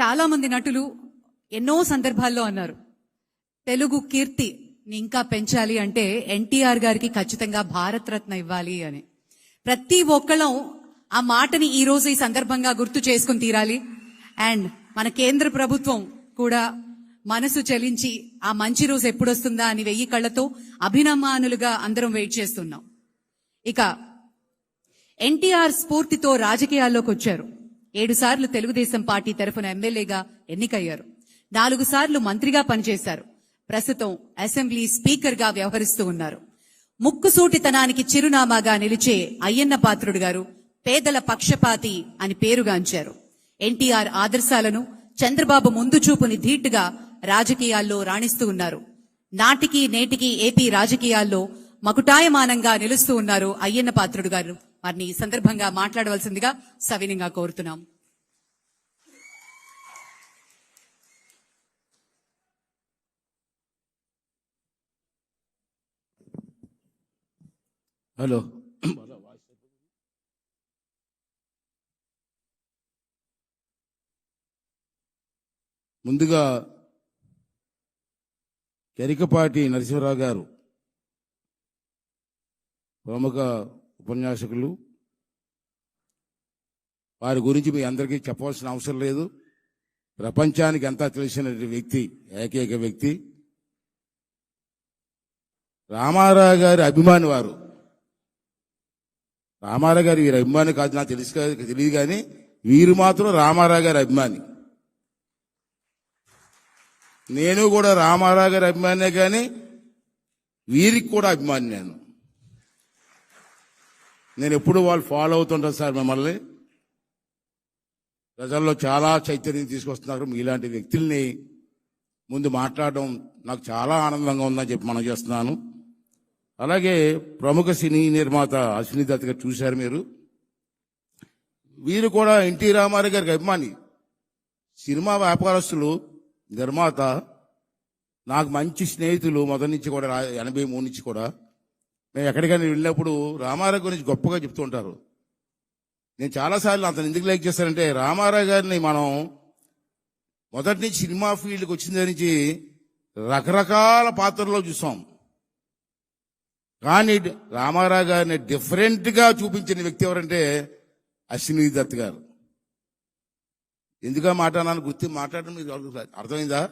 చాలా మంది నటులు ఎన్నో సందర్భాల్లో అన్నారు తెలుగు కీర్తి ఇంకా పెంచాలి అంటే ఎన్టీఆర్ గారికి ఖచ్చితంగా భారతరత్న ఇవ్వాలి అని. ప్రతి ఒక్కళ్ళం ఆ మాటని ఈ రోజు ఈ సందర్భంగా గుర్తు చేసుకుని తీరాలి. అండ్ మన కేంద్ర ప్రభుత్వం కూడా మనసు చలించి ఆ మంచి రోజు ఎప్పుడొస్తుందా అని వెయ్యి కళ్ళతో అభినమానులుగా అందరం వెయిట్ చేస్తున్నాం. ఇక ఎన్టీఆర్ స్ఫూర్తితో రాజకీయాల్లోకి వచ్చారు ఏడు సార్లు తెలుగుదేశం పార్టీ తరఫున ఎమ్మెల్యేగా ఎన్నికయ్యారు. నాలుగు సార్లు మంత్రిగా పనిచేశారు. ప్రస్తుతం అసెంబ్లీ స్పీకర్గా వ్యవహరిస్తూ ఉన్నారు. ముక్కుసూటితనానికి చిరునామాగా నిలిచే అయ్యన్న పాత్రుడు గారు పేదల పక్షపాతి అని పేరుగాంచారు ఎన్టీఆర్ ఆదర్శాలను చంద్రబాబు ముందు చూపుని ధీటుగా రాజకీయాల్లో రాణిస్తూ ఉన్నారు. నాటికి నేటికి ఏపీ రాజకీయాల్లో మకుటాయమానంగా నిలుస్తూ ఉన్నారు అయ్యన్న పాత్రుడు గారు. వారిని ఈ సందర్భంగా మాట్లాడవలసిందిగా సవినంగా కోరుతున్నాం. హలో ముందుగా కెరికపాటి నరసింహరావు గారు ప్రముఖ ఉపన్యాసకులు. వారి గురించి మీ అందరికీ చెప్పవలసిన అవసరం లేదు. ప్రపంచానికి అంతా తెలిసిన వ్యక్తి ఏకైక వ్యక్తి. రామారావు గారి అభిమాని వారు. రామారావు గారు వీరి అభిమాని కాదు నాకు తెలుసు కాదు తెలియదు కానీ వీరు మాత్రం రామారావు గారి అభిమాని. నేను కూడా రామారావు గారి అభిమానే కానీ వీరికి కూడా అభిమాని నేను. నేను ఎప్పుడు వాళ్ళు ఫాలో అవుతుంటాను సార్ మిమ్మల్ని? ప్రజల్లో చాలా చైతన్యం తీసుకొస్తున్నారు మీలాంటి వ్యక్తుల్ని. ముందు మాట్లాడడం నాకు చాలా ఆనందంగా ఉందని చెప్పి మనం చేస్తున్నాను. అలాగే ప్రముఖ సినీ నిర్మాత అశ్విని దత్ గారు చూశారు మీరు. వీరు కూడా ఎన్టీ రామారావు గారికి అభిమాని. సినిమా వ్యాపారస్తులు నిర్మాత నాకు మంచి స్నేహితులు మొదటి నుంచి కూడా రా- ఎనభై మూడు నుంచి కూడా మేము ఎక్కడికైనా వెళ్ళినప్పుడు రామారావు గురించి గొప్పగా చెప్తూ ఉంటారు. నేను చాలాసార్లు అతను ఎందుకు లైక్ చేస్తానంటే రామారావు గారిని మనం మొదటి నుంచి సినిమా ఫీల్డ్కి వచ్చిన నుంచి రకరకాల పాత్రల్లో చూసాం. కానీ రామారావు గారిని డిఫరెంట్గా చూపించిన వ్యక్తి ఎవరంటే అశ్విని దత్ గారు. ఎందుగా మాట్లాడాలని గుర్తు మాట్లాడడం మీకు అర్థమైందా?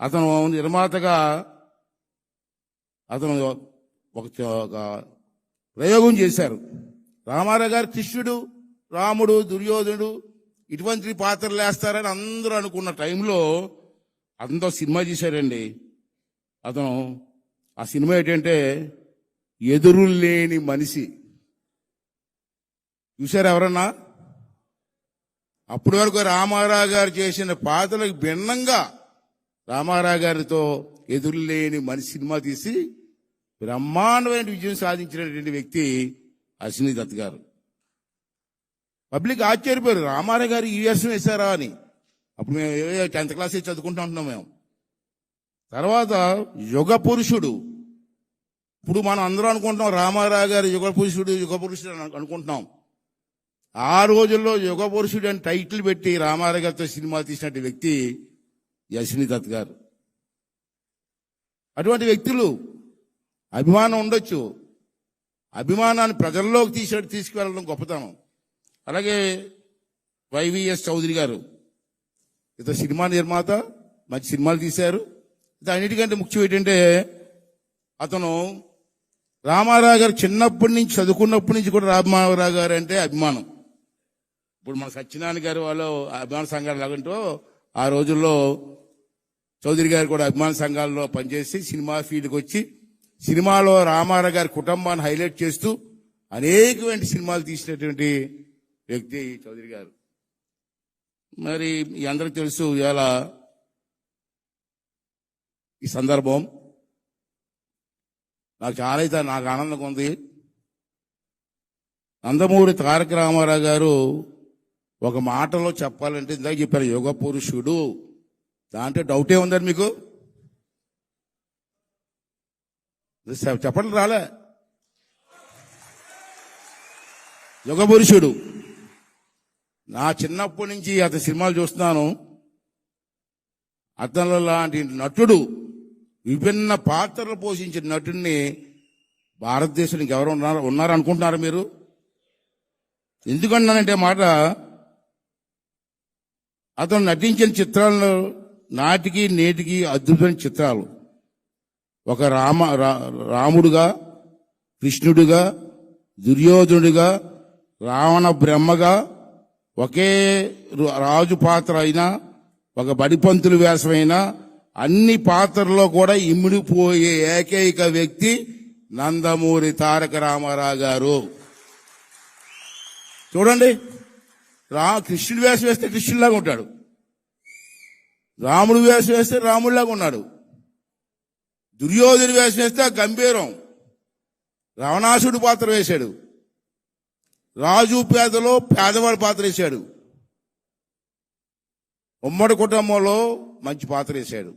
అతను నిర్మాతగా అతను ఒక ప్రయోగం చేశారు. రామారావు గారు కృష్ణుడు రాముడు దుర్యోధనుడు ఇటువంటి పాత్రలు వేస్తారని అందరూ అనుకున్న టైంలో అందరూ సినిమా చేశారండి అతను ఆ సినిమా ఏంటంటే ఎదురు లేని మనిషి. చూశారు ఎవరన్నా? అప్పటి వరకు రామారావు గారు చేసిన పాత్రలకు భిన్నంగా రామారావు గారితో ఎదురులేని మనిషి సినిమా తీసి బ్రహ్మాండమైన విజయం సాధించినటువంటి వ్యక్తి అశ్విని దత్ గారు. పబ్లిక్ ఆశ్చర్యపోయారు. రామారావు గారు ఈ వేషం వేశారా అని. అప్పుడు మేము టెన్త్ క్లాస్ చదువుకుంటూ ఉంటున్నాం మేము. తర్వాత యుగ పురుషుడు. ఇప్పుడు మనం అందరం అనుకుంటున్నాం రామారావు గారు యుగ పురుషుడు యుగ పురుషుడు అని అనుకుంటున్నాం. ఆ రోజుల్లో యుగ పురుషుడు అని టైటిల్ పెట్టి రామారావు గారితో సినిమా తీసినటువంటి వ్యక్తి యశ్ని దత్ గారు. అటువంటి వ్యక్తులు అభిమానం ఉండొచ్చు. అభిమానాన్ని ప్రజల్లోకి తీసి తీసుకువెళ్ళడం గొప్పతనం. అలాగే వైవిఎస్ చౌదరి గారు. ఇతను సినిమా నిర్మాత మంచి సినిమాలు తీశారు. ఇది అన్నిటికంటే ముఖ్యం ఏంటంటే అతను రామారావు గారు చిన్నప్పటి నుంచి చదువుకున్నప్పటి నుంచి కూడా రామారావు గారు అంటే అభిమానం. ఇప్పుడు మన సత్యనారాయణ గారు వాళ్ళు అభిమాన సంఘాలు లాగంటూ ఆ రోజుల్లో చౌదరి గారు కూడా అభిమాన సంఘాల్లో పనిచేసి సినిమా ఫీల్డ్కి వచ్చి సినిమాలో రామారావు గారి కుటుంబాన్ని హైలైట్ చేస్తూ అనేకమైన సినిమాలు తీసినటువంటి వ్యక్తి చౌదరి గారు. మరి మీ అందరికి తెలుసు ఇవాళ ఈ సందర్భం. నాకు చాలా అయితే నాకు ఆనందంగా ఉంది. నందమూరి తారక రామారావు గారు ఒక మాటలో చెప్పాలంటే ఇందాక చెప్పారు యోగ పురుషుడు. దాంట్లో డౌటే ఉందండి మీకు? చెప్పండి రాలే. యుగ పురుషుడు నా చిన్నప్పటి నుంచి అతని సినిమాలు చూస్తున్నాను. అతను లాంటి నటుడు విభిన్న పాత్రలు పోషించిన నటుడిని భారతదేశానికి ఎవరు ఉన్నారు ఉన్నారు అనుకుంటున్నారు మీరు ఎందుకన్నానంటే మాట అతను నటించిన చిత్రాల్లో నాటికి నేటికి అద్భుతమైన చిత్రాలు. ఒక రామ రా- రాముడుగా కృష్ణుడిగా దుర్యోధనుడిగా రావణ బ్రహ్మగా ఒకే రాజు పాత్ర అయినా ఒక బడిపంతులు వేషమైనా అన్ని పాత్రల్లో కూడా ఇమిడిపోయే ఏకైక వ్యక్తి నందమూరి తారక రామారావు గారు. చూడండి రా కృష్ణుడి వేషం వేస్తే కృష్ణుడిలాగా ఉంటాడు. రాముడు వేషం వేస్తే రాముడిలాగా ఉన్నాడు. దుర్యోధన వేషం వేస్తే గంభీరం. రావణాసుడు పాత్ర వేశాడు. రాజు పేదలో పేదవాడి పాత్ర వేశాడు. ఉమ్మడి కుటుంబంలో మంచి పాత్ర వేశాడు.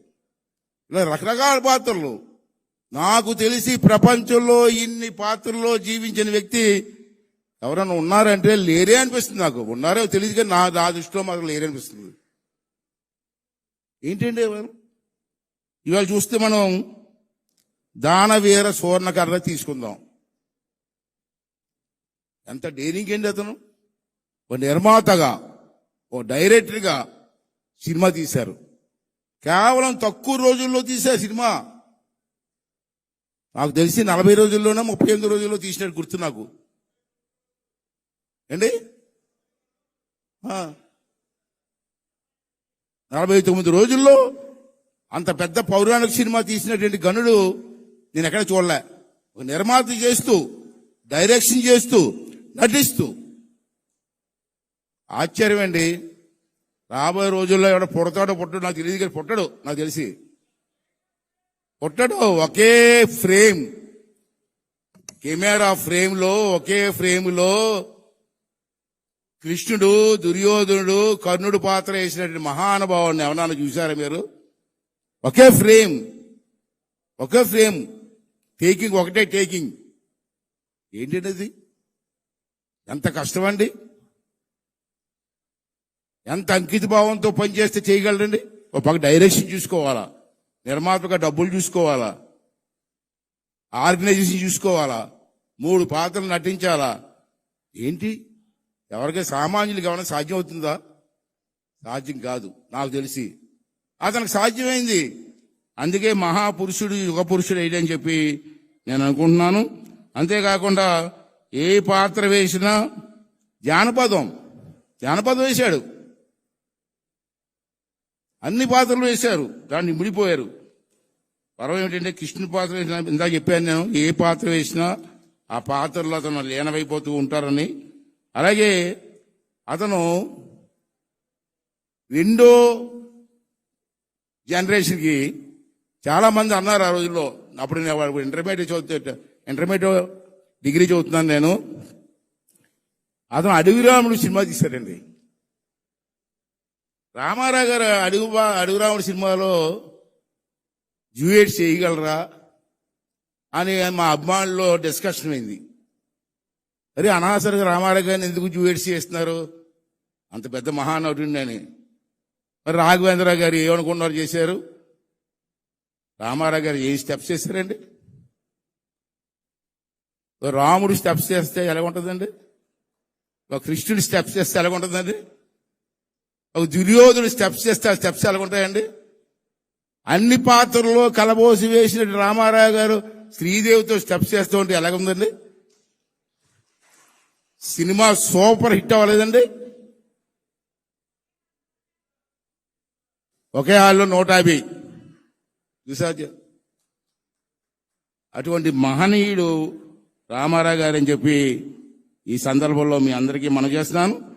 ఇలా రకరకాల పాత్రలు. నాకు తెలిసి ప్రపంచంలో ఇన్ని పాత్రల్లో జీవించిన వ్యక్తి ఎవరైనా ఉన్నారంటే లేరే అనిపిస్తుంది నాకు. ఉన్నారో తెలియదు కానీ నా నా దృష్టిలో మాత్రం లేరే అనిపిస్తుంది. ఏంటండి ఇవాళ చూస్తే మనం దానవీర సువర్ణకర్ర తీసుకుందాం. ఎంత డేరింగ్ ఏంటి అతను? ఓ నిర్మాతగా ఓ డైరెక్టర్గా సినిమా తీశారు. కేవలం తక్కువ రోజుల్లో తీసే సినిమా. నాకు తెలిసి నలభై రోజుల్లోనే ముప్పై ఎనిమిది రోజుల్లో తీసినట్టు గుర్తు నాకు. ఏంటి? నలభై తొమ్మిది రోజుల్లో అంత పెద్ద పౌరాణిక సినిమా తీసినటువంటి గనుడు నేను ఎక్కడ చూడలే. ఒక నిర్మాత చేస్తూ డైరెక్షన్ చేస్తూ నటిస్తూ. ఆశ్చర్యం అండి. రాబోయే రోజుల్లో ఎవడ పుడతాడో పుట్టడు నాకు తెలియదు కానీ పుట్టడు నాకు తెలిసి. పుట్టడు ఒకే ఫ్రేమ్. కెమెరా ఫ్రేమ్లో ఒకే ఫ్రేమ్లో కృష్ణుడు దుర్యోధనుడు కర్ణుడు పాత్ర వేసినటువంటి మహానుభావాన్ని ఎవరన్నా చూసారా మీరు? ఒకే ఫ్రేమ్. ఒకే ఫ్రేమ్. టేకింగ్ ఒకటే టేకింగ్. ఏంటండి అది ఎంత కష్టమండి? ఎంత అంకిత భావంతో పనిచేస్తే చేయగలరండి? ఒక పక్క డైరెక్షన్ చూసుకోవాలా? నిర్మాతగా డబ్బులు చూసుకోవాలా? ఆర్గనైజేషన్ చూసుకోవాలా? మూడు పాత్రలు నటించాలా? ఏంటి? ఎవరికైనా సామాన్యులకు ఏమైనా సాధ్యం అవుతుందా? సాధ్యం కాదు. నాకు తెలిసి. అతనికి సాధ్యమైంది. అందుకే మహాపురుషుడు యుగ పురుషుడు అని చెప్పి నేను అనుకుంటున్నాను. అంతేకాకుండా ఏ పాత్ర వేసినా జానపదం జానపదం వేశాడు. అన్ని పాత్రలు వేశారు దాన్ని ముడిపోయారు. పర్వం ఏమిటంటే కృష్ణుడి పాత్ర వేసినా ఇందాక చెప్పాను నేను ఏ పాత్ర వేసినా ఆ పాత్రలో అతను లీనమైపోతూ ఉంటారని. అలాగే అతను రెండో జనరేషన్కి చాలా మంది అన్నారు ఆ రోజుల్లో. అప్పుడు నేను ఇంటర్మీడియట్ చదువుతా ఇంటర్మీడియట్ డిగ్రీ చదువుతున్నాను నేను. అతను అడవిరాముడు సినిమా తీశాడండి. రామారావు గారు అడుగు అడుగురాముడు సినిమాలో డ్యూయేట్ చేయగలరా అని మా అభిమానుల్లో డిస్కషన్ అయింది. అరే అనవసరంగా రామారావు గారిని ఎందుకు డ్యూయేట్స్ చేస్తున్నారు? అంత పెద్ద మహానటుడిని అని. మరి రాఘవేంద్ర గారు ఏమనుకున్నారు చేశారు? రామారావు గారు ఏ స్టెప్స్ చేశారండి రాముడు స్టెప్స్ చేస్తే ఎలా ఉంటుందండి ఒక కృష్ణుడి స్టెప్స్ చేస్తే ఎలా ఉంటుందండి ఒక దుర్యోధుడు స్టెప్స్ చేస్తే ఆ స్టెప్స్ ఎలా ఉంటాయండి అన్ని పాత్రల్లో కలబోసి వేసిన రామారావు గారు శ్రీదేవితో స్టెప్స్ చేస్తూ ఉంటే ఎలాగుందండి? సినిమా సూపర్ హిట్ అవ్వలేదండి. ఒకే హాల్లో నూట యాభై. చూసారు అటువంటి మహనీయుడు రామారావు గారని చెప్పి ఈ సందర్భంలో మీ అందరికీ మనం చేస్తున్నాను.